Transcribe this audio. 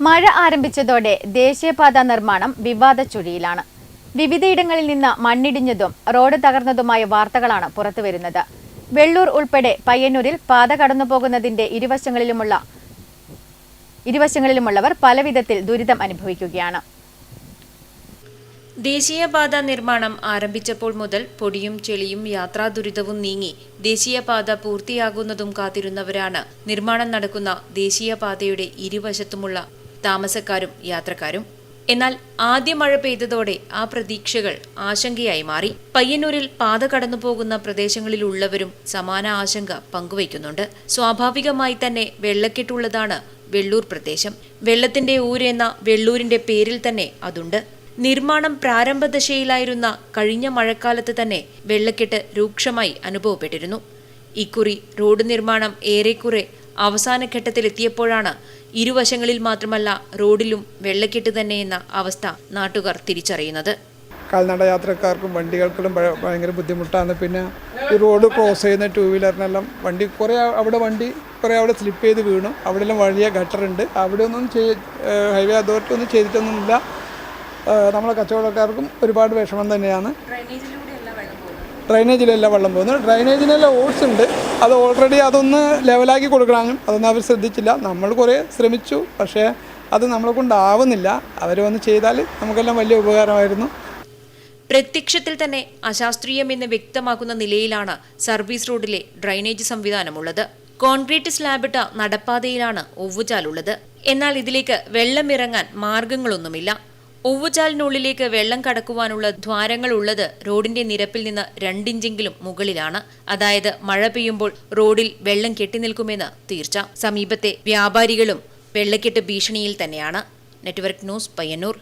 മഴ ആരംഭിച്ചതോടെ ദേശീയപാത നിർമ്മാണം വിവാദ ചുഴിയിലാണ് വിവിധയിടങ്ങളിൽ നിന്ന് മണ്ണിടിഞ്ഞതും റോഡ് തകർന്നതുമായ വാർത്തകളാണ് പുറത്തുവരുന്നത്. വെള്ളൂർ ഉൾപ്പെടെ പയ്യന്നൂരിൽ പാത കടന്നുപോകുന്നതിന്റെ ഇരുവശങ്ങളിലുമുള്ള ഇരുവശങ്ങളിലുമുള്ളവർ പലവിധത്തിൽ ദുരിതം അനുഭവിക്കുകയാണ്. ദേശീയപാത നിർമ്മാണം ആരംഭിച്ചപ്പോൾ മുതൽ പൊടിയും ചെളിയും യാത്രാ ദുരിതവും നീങ്ങി ദേശീയപാത പൂർത്തിയാകുന്നതും കാത്തിരുന്നവരാണ്. നിർമ്മാണം നടക്കുന്ന ദേശീയപാതയുടെ ഇരുവശത്തുമുള്ള താമസക്കാരും യാത്രക്കാരും. എന്നാൽ ആദ്യ മഴ പെയ്തതോടെ ആ പ്രതീക്ഷകൾ ആശങ്കയായി മാറി. പയ്യന്നൂരിൽ പാത കടന്നുപോകുന്ന പ്രദേശങ്ങളിലുള്ളവരും സമാന ആശങ്ക പങ്കുവയ്ക്കുന്നുണ്ട്. സ്വാഭാവികമായി തന്നെ വെള്ളക്കെട്ടുള്ളതാണ് വെള്ളൂർ പ്രദേശം. വെള്ളത്തിന്റെ ഊര് എന്ന വെള്ളൂരിന്റെ പേരിൽ തന്നെ അതുണ്ട്. നിർമ്മാണം പ്രാരംഭദശയിലായിരുന്ന കഴിഞ്ഞ മഴക്കാലത്ത് തന്നെ വെള്ളക്കെട്ട് രൂക്ഷമായി അനുഭവപ്പെട്ടിരുന്നു. ഇക്കുറി റോഡ് നിർമ്മാണം ഏറെക്കുറെ അവസാന ഘട്ടത്തിലെത്തിയപ്പോഴാണ് ഇരുവശങ്ങളിൽ മാത്രമല്ല റോഡിലും വെള്ളക്കെട്ട് തന്നെയെന്ന അവസ്ഥ നാട്ടുകാർ തിരിച്ചറിയുന്നത്. കാൽനട യാത്രക്കാർക്കും വണ്ടികൾക്കും ഭയ- ഭയങ്കര ബുദ്ധിമുട്ടാണ്. പിന്നെ ഈ റോഡ് ക്രോസ് ചെയ്യുന്ന ടൂ വീലറിനെല്ലാം വണ്ടി കുറേ അവിടെ വണ്ടി കുറേ അവിടെ സ്ലിപ്പ് ചെയ്ത് വീണു. അവിടെയെല്ലാം വലിയ ഗട്ടറുണ്ട്. അവിടെ ഒന്നും ചെയ് ഹൈവേ അതോറിറ്റി ഒന്നും ചെയ്തിട്ടൊന്നുമില്ല. നമ്മളെ കച്ചവടക്കാർക്കും ഒരുപാട് വിഷമം തന്നെയാണ്. ഡ്രൈനേജിലെല്ലാം വെള്ളം പോകുന്നു. ഡ്രൈനേജിനെല്ലാം ഓട്സ് ഉണ്ട് അത് ഓൾറെഡി അതൊന്ന് ലെവലാക്കി കൊടുക്കണമെന്നും അതൊന്നും അവർ ശ്രദ്ധിച്ചില്ല. നമ്മൾ കുറേ ശ്രമിച്ചു. പക്ഷേ അത് നമ്മളെ കൊണ്ടാവുന്നില്ല. അവർ വന്ന് ചെയ്താൽ നമുക്കെല്ലാം വലിയ ഉപകാരമായിരുന്നു. പ്രത്യക്ഷത്തിൽ തന്നെ അശാസ്ത്രീയമെന്ന് വ്യക്തമാക്കുന്ന നിലയിലാണ് സർവീസ് റോഡിലെ ഡ്രൈനേജ് സംവിധാനമുള്ളത്. കോൺക്രീറ്റ് സ്ലാബിട്ട നടപ്പാതയിലാണ് ഒവ്വുചാലുള്ളത് എന്നാൽ ഇതിലേക്ക് വെള്ളമിറങ്ങാൻ മാർഗങ്ങളൊന്നുമില്ല. ഒവ്വുചാലിനുള്ളിലേക്ക് വെള്ളം കടക്കുവാനുള്ള ദ്വാരങ്ങൾ ഉള്ളത് റോഡിന്റെ നിരപ്പിൽ നിന്ന് രണ്ടിഞ്ചെങ്കിലും മുകളിലാണ്. അതായത് മഴ പെയ്യുമ്പോൾ റോഡിൽ വെള്ളം കെട്ടിനിൽക്കുമെന്ന് തീർച്ച. സമീപത്തെ വ്യാപാരികളും വെള്ളക്കെട്ട് ഭീഷണിയിൽ തന്നെയാണ്. Network news Payyanur.